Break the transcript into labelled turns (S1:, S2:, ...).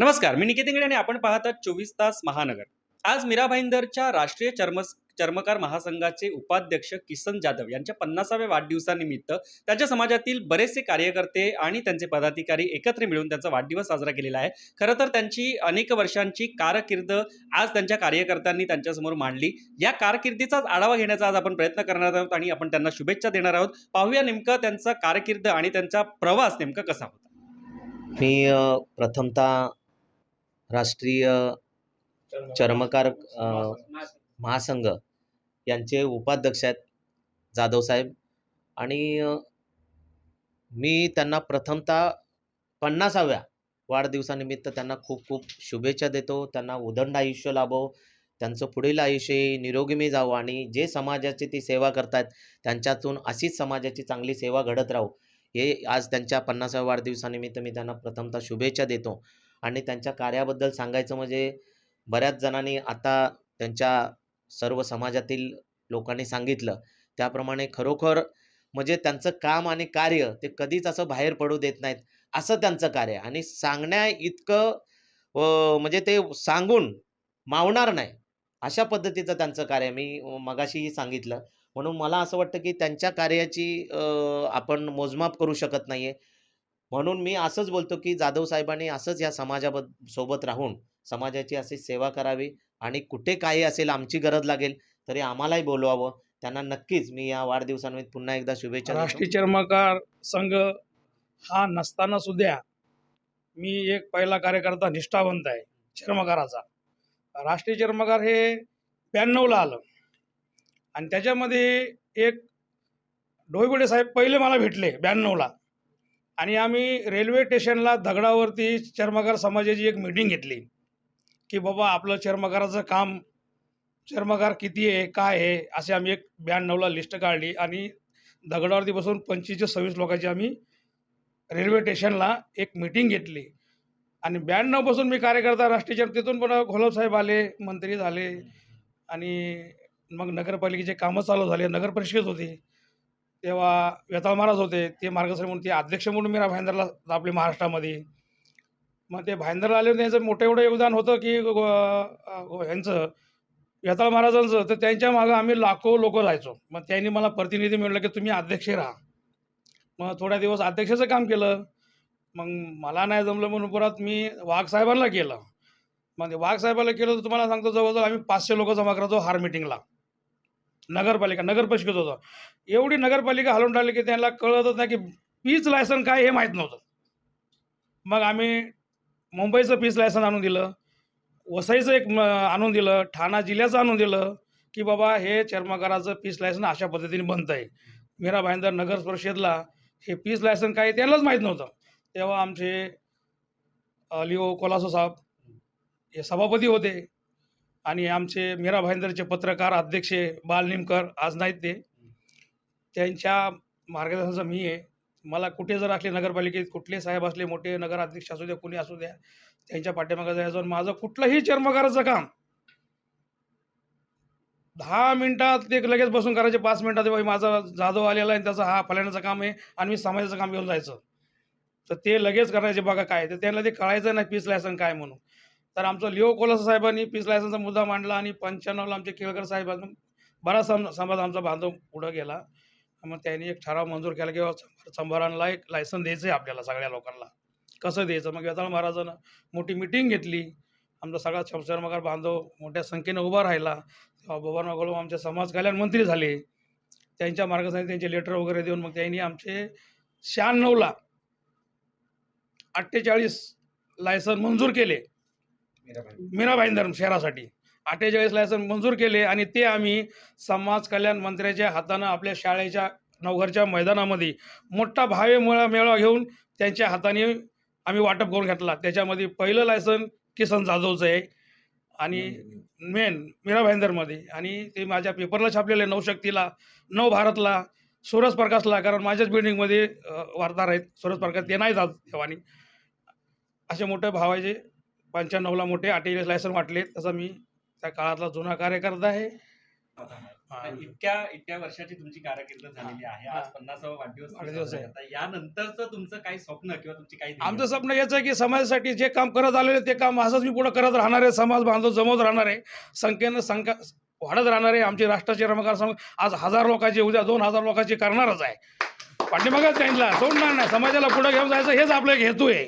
S1: नमस्कार मी निकेत इंगळे आणि आपण पाहतात चोवीस तास महानगर. आज मीरा भाईंदरच्या राष्ट्रीय चर्म चर्मकार महासंघाचे उपाध्यक्ष किसन जाधव यांच्या पन्नासाव्या वाढदिवसानिमित्त त्यांच्या समाजातील बरेचसे कार्यकर्ते आणि त्यांचे पदाधिकारी एकत्र मिळून त्यांचा वाढदिवस साजरा केलेला आहे. खरं तर त्यांची अनेक वर्षांची कारकीर्द आज त्यांच्या कार्यकर्त्यांनी त्यांच्यासमोर मांडली. या कारकिर्दीचाच आढावा घेण्याचा आज आपण प्रयत्न करणार आहोत आणि आपण त्यांना शुभेच्छा देणार आहोत. पाहूया नेमकं त्यांचा कारकीर्द आणि त्यांचा प्रवास नेमका कसा होता.
S2: मी प्रथमतः राष्ट्रीय चर्मकार महासंघ यांचे उपाध्यक्ष आहेत जाधव साहेब. आणि मी त्यांना प्रथमतः पन्नासाव्या वाढदिवसानिमित्त त्यांना खूप खूप शुभेच्छा देतो. त्यांना उदंड आयुष्य लाभो. त्यांचं पुढील आयुष्य निरोगीमी जावं आणि जे समाजाची ती सेवा करतायत त्यांच्यातून अशीच समाजाची चांगली सेवा घडत राहू. हे आज त्यांच्या पन्नासाव्या वाढदिवसानिमित्त मी त्यांना प्रथमतः शुभेच्छा देतो. आणि त्यांच्या कार्याबद्दल सांगायचं म्हणजे बऱ्याच जणांनी आता त्यांच्या सर्व समाजातील लोकांनी सांगितलं. त्याप्रमाणे खरोखर म्हणजे त्यांचं काम आणि कार्य ते कधीच असं बाहेर पडू देत नाहीत. असं त्यांचं कार्य आणि सांगण्या इतकं म्हणजे ते सांगून मावणार नाही. अशा पद्धतीचं त्यांचं कार्य मी मगाशीही सांगितलं. म्हणून मला असं वाटतं की त्यांच्या कार्याची आपण मोजमाप करू शकत नाही आहे म्हणून मी असंच बोलतो की जाधव साहेबांनी असंच या समाजाबद सोबत राहून समाजाची अशी सेवा करावी आणि कुठे काही असेल आमची गरज लागेल तरी आम्हालाही बोलवावं. त्यांना नक्कीच मी या वाढदिवसानिमित्त पुन्हा एकदा शुभेच्छा
S3: राष्ट्रीय चर्मकार संघ हा नसताना सुद्धा मी एक पहिला कार्यकर्ता निष्ठावंत आहे चर्मकाराचा. राष्ट्रीय चर्मकार हे ब्याण्णवला आलं आणि त्याच्यामध्ये एक डोईगुडे साहेब पहिले मला भेटले ब्याण्णवला. आणि आम्ही रेल्वे स्टेशनला दगडावरती चर्मकार समाजाची एक मीटिंग घेतली. की बाबा आपलं चर्मकाराचं काम चर्मकार किती आहे काय आहे असे आम्ही एक ब्याण्णवला लिस्ट काढली आणि दगडावरती बसून पंचवीस ते सव्वीस लोकांची आम्ही रेल्वे स्टेशनला एक मीटिंग घेतली. आणि ब्याण्णवपासून मी कार्यकर्ता राष्ट्रीय तिथून पण घोलपसाहेब आले मंत्री झाले आणि मग नगरपालिकेचे कामं चालू झाले नगर परिषद होती. तेव्हा वेताळ महाराज होते ते मार्गसर म्हणून ते अध्यक्ष म्हणून मी भाईंदरला आपले महाराष्ट्रामध्ये. मग ते भाईंदरला आले त्यांचं मोठं एवढं योगदान होतं की ह्यांचं वेताळ महाराजांचं तर त्यांच्या मागं आम्ही लाखो लोक जायचो. मग त्यांनी मला प्रतिनिधी मिळलं की तुम्ही अध्यक्ष राहा. मग थोड्या दिवस अध्यक्षाचं काम केलं. मग मला नाही जमलं म्हणून परत मी वाघसाहेबांना केलं. मग ते वाघ केलं तर तुम्हाला सांगतो जवळजवळ आम्ही पाचशे लोक जमा करायचो हार मिटिंगला. नगरपालिका नगर परिषद होतं. एवढी नगरपालिका हलवून टाकली की त्यांना कळतच नाही की पीच लायसन काय हे माहीत नव्हतं. मग आम्ही मुंबईचं पीच लायसन आणून दिलं वसईचं एक आणून दिलं ठाणा जिल्ह्याचं आणून दिलं की बाबा हे चर्मकाराचं पीस लायसन अशा पद्धतीने बनतं आहे मीरा भाईंदर नगर परिषदला हे पीस लायसन काय त्यांनाच माहीत नव्हतं. तेव्हा आमचे लिओ कोलासो साहेब हे सभापती होते. आणि आमचे मीरा भाईंदरचे पत्रकार अध्यक्ष बाल निमकर आज नाहीत ते. त्यांच्या मार्गदर्शनाचा मी आहे. मला कुठे जर असले नगरपालिकेत कुठले साहेब असले मोठे नगराध्यक्ष असू द्या कुणी असू द्या त्यांच्या पाठीमागे जायचं आणि माझं कुठलंही चर्मकाराचं काम. दहा मिनिटात ते लगेच बसून करायचे पाच मिनिटात बाई माझा जाधव आलेला आहे त्याचा हा फलाण्याचं काम आहे आणि मी समाजाचं काम घेऊन जायचं. तर ते लगेच करायचे बघा काय तर त्यांना ते कळायचं नाही पीस लायसन काय म्हणून. तर आमचं लिओ कोलस साहेबांनी पीस लायसनचा मुद्दा मांडला आणि पंच्याण्णवला आमचे केळकर साहेबांनी बराच सम समाज आमचा बांधव पुढं गेला. मग त्यांनी एक ठराव मंजूर केला किंवा संभारांना एक लायसन द्यायचं आहे आपल्याला सगळ्या लोकांना. कसं द्यायचं? मग वेताळ महाराजानं मोठी मिटिंग घेतली. आमचा सगळा चर्मकार बांधव मोठ्या संख्येनं उभा राहिला. तेव्हा बबन आमचे समाज कल्याण मंत्री झाले. त्यांच्या मार्गासाठी त्यांचे लेटर वगैरे देऊन मग त्यांनी आमचे शहाण्णवला अठ्ठेचाळीस लायसन मंजूर केले. मीरा भाईंदर शहरासाठी. अठ्ठेचाळीस लायसन मंजूर केले आणि ते आम्ही समाज कल्याण मंत्र्याच्या हातानं आपल्या शाळेच्या नवघरच्या मैदानामध्ये मोठा भावे मेळा मेळावा घेऊन त्यांच्या हाताने आम्ही वाटप करून घेतला. त्याच्यामध्ये पहिलं लायसन किसन जाधवचं आहे. आणि मेन मीरा भाईंदरमध्ये आणि ते माझ्या पेपरला छापलेलं आहे नवशक्तीला नव भारतला सूरज प्रकाशला कारण माझ्याच बिल्डिंगमध्ये वार्ताहर आहेत. सूरज प्रकाश ते नाही जात तेव्हानी. असे मोठे भावाचे पंच्याण्णवला मोठे अठ्ठेचाळीस लायसन वाटले तसं मी त्या काळातला जुना कार्यकर्ता आहे.
S1: इतक्या इतक्या वर्षाची तुमची कारकीर्द झालेली आहे. आज. पन्नासावा वाढदिवस. यानंतरचं तुमचं काही स्वप्न किंवा तुमची काही
S3: आमचं स्वप्न याचं आहे की समाजासाठी जे काम करत आलेले ते काम असंच मी पुढे करत राहणार आहे. समाज बांधव जमवत राहणार आहे. संख्येनं संख्या वाढत राहणार आहे. आमची राष्ट्राचे रमकार संघ आज हजार लोकांची उद्या दोन हजार लोकांची करणारच आहे. पाठीमागच त्यांना सोडणार नाही. समाजाला पुढे घेऊन जायचं हेच आपला एक हेतू आहे.